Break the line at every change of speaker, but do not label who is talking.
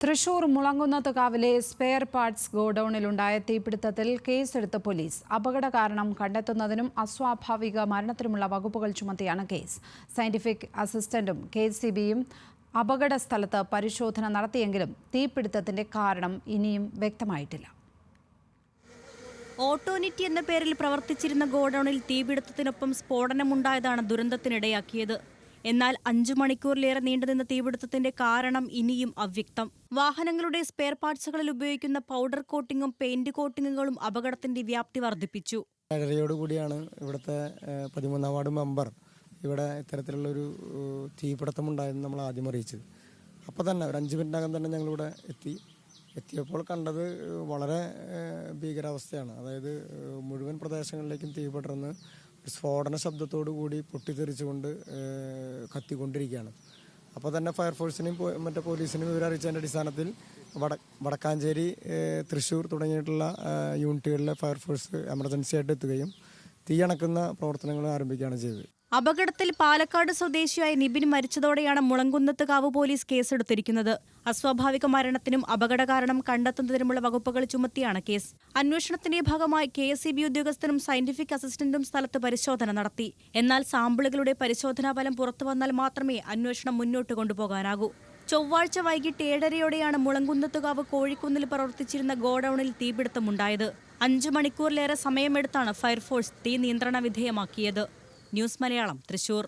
തൃശൂർ മുളങ്കുന്നത്തുകാവിലെ spare parts ഗോഡൌണിലുണ്ടായ തീപിടുത്തത്തിൽ കേസെടുത്ത പോലീസ് അപകട കാരണം കണ്ടെത്തുന്നതിനും അസ്വാഭാവിക മരണത്തിനുമുള്ള വകുപ്പുകൾ ചുമത്തിയാണ് കേസ്. സയന്റിഫിക് അസിസ്റ്റന്റും കെ സി ബിയും അപകട സ്ഥലത്ത് പരിശോധന നടത്തിയെങ്കിലും തീപിടുത്തത്തിന്റെ കാരണം ഇനിയും വ്യക്തമായിട്ടില്ല.
ഓട്ടോനിറ്റി എന്ന പേരിൽ പ്രവർത്തിച്ചിരുന്ന ഗോഡൌണിൽ തീപിടുത്തത്തിനൊപ്പം സ്ഫോടനമുണ്ടായതാണ് ദുരന്തത്തിനിടയാക്കിയത്. എന്നാൽ അഞ്ചു മണിക്കൂറിലേറെ നീണ്ടുനിന്ന തീപിടുത്തത്തിന്റെ കാരണം ഇനിയും അവ്യക്തം. വാഹനങ്ങളുടെ സ്പെയർ പാർട്സുകളിൽ ഉപയോഗിക്കുന്ന പൗഡർ കോട്ടിങ്ങും പെയിന്റ് കോട്ടിങ്ങുകളും അപകടത്തിന്റെ വ്യാപ്തി വർദ്ധിപ്പിച്ചു.
കൂടിയാണ് ഇവിടുത്തെ പതിമൂന്നാം വാർഡ് മെമ്പർ ഇവിടെ ഇത്തരത്തിലുള്ളൊരു തീപിടുത്തം തീപിടുത്തമുണ്ടായെന്ന് നമ്മൾ ആദ്യം അറിയിച്ചത്. അപ്പോൾ തന്നെ ഒരു അഞ്ച് മിനിറ്റിനകം തന്നെ ഞങ്ങളിവിടെ എത്തി. എത്തിയപ്പോൾ കണ്ടത് വളരെ ഭീകരാവസ്ഥയാണ്. അതായത് മുഴുവൻ പ്രദേശങ്ങളിലേക്കും തീ പടർന്ന് ഒരു സ്ഫോടന ശബ്ദത്തോടു കൂടി പൊട്ടിത്തെറിച്ചുകൊണ്ട് കത്തിക്കൊണ്ടിരിക്കുകയാണ്. അപ്പോൾ തന്നെ ഫയർഫോഴ്സിനെയും മറ്റേ പോലീസിനെയും വിവരം അടിസ്ഥാനത്തിൽ വട വടക്കാഞ്ചേരി തൃശ്ശൂർ തുടങ്ങിയിട്ടുള്ള യൂണിറ്റുകളിലെ ഫയർഫോഴ്സ് എമർജൻസി ആയിട്ട് എത്തുകയും തീയണക്കുന്ന പ്രവർത്തനങ്ങൾ ആരംഭിക്കുകയാണ് ചെയ്തത്.
അപകടത്തിൽ പാലക്കാട് സ്വദേശിയായ നിബിൻ മരിച്ചതോടെയാണ് മുളങ്കുന്നത്തുകാവ് പോലീസ് കേസെടുത്തിരിക്കുന്നത്. അസ്വാഭാവിക മരണത്തിനും അപകട കാരണം കണ്ടെത്തുന്നതിനുമുള്ള വകുപ്പുകൾ ചുമത്തിയാണ് കേസ്. അന്വേഷണത്തിന്റെ ഭാഗമായി കെ എസ് ഉദ്യോഗസ്ഥനും സയന്റിഫിക് അസിസ്റ്റന്റും സ്ഥലത്ത് പരിശോധന നടത്തി. എന്നാൽ സാമ്പിളുകളുടെ പരിശോധനാ ഫലം പുറത്തുവന്നാൽ മാത്രമേ അന്വേഷണം മുന്നോട്ട് കൊണ്ടുപോകാനാകൂ. ചൊവ്വാഴ്ച വൈകിട്ട് ഏഴരയോടെയാണ് മുളങ്കുന്നത്തുകാവ് കോഴിക്കുന്നിൽ പ്രവർത്തിച്ചിരുന്ന ഗോഡൌണിൽ തീപിടുത്തമുണ്ടായത്. അഞ്ചു മണിക്കൂറിലേറെ സമയമെടുത്താണ് ഫയർഫോഴ്സ് തീ നിയന്ത്രണ വിധേയമാക്കിയത്. ന്യൂസ് മലയാളം തൃശൂർ.